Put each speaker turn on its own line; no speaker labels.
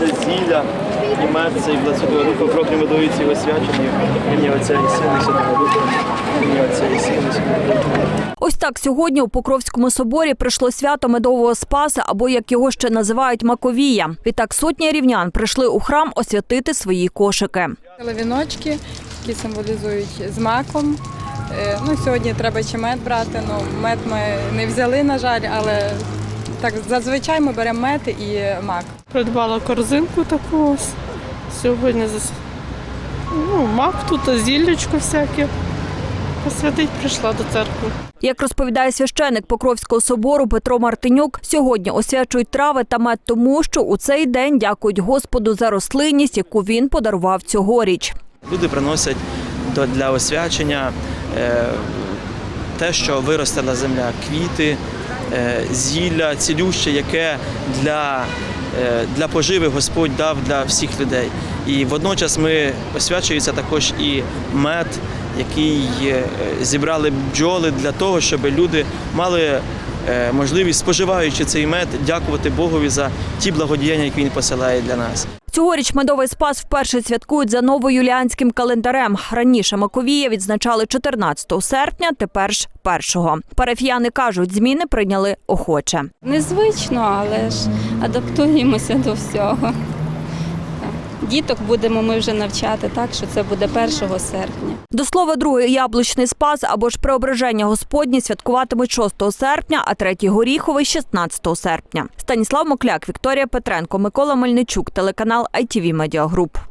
це зілля, і мед, це і в Святого Духа, крокні медовиці його свячені. Мені оце і син, і Святого Духа. Мені оце і син, і Святого Духа.
Ось так сьогодні у Покровському соборі прийшло свято медового спаса, або як його ще називають Маковія. Відтак сотні рівнян прийшли у храм освятити свої кошики.
Віночки, які символізують з маком. Е, Ну, сьогодні треба ще мед брати. Ну, мед ми не взяли, на жаль, але так зазвичай ми беремо мед і мак.
Придбала корзинку таку ось. Сьогодні зас... ну, мак тут, зіллячко всяке. Посвятить прийшла до церкви.
Як розповідає священик Покровського собору Петро Мартинюк, сьогодні освячують трави та мед тому, що у цей день дякують Господу за рослинність, яку він подарував цьогоріч.
Люди приносять до- для освячення е, те, що виростила земля, квіти, зілля, цілюще, яке для, е, для поживи Господь дав для всіх людей. І водночас ми освячується також і мед, який е, зібрали бджоли для того, щоб люди мали е, можливість, споживаючи цей мед, дякувати Богові за ті благодіяння, які він посилає для нас.
Цьогоріч медовий спас вперше святкують за новоюліанським календарем. Раніше Маковія відзначали 14 серпня, тепер ж 1. Парафіяни кажуть, зміни прийняли охоче.
Незвично, але ж адаптуємося до всього. Діток будемо ми вже навчати так, що це буде 1 серпня.
До слова, другий яблучний спас або ж преображення Господні святкуватимуть 6 серпня, а третій горіховий 16 серпня. Станіслав Мокляк, Вікторія Петренко, Микола Мельничук, телеканал ITV Media Group.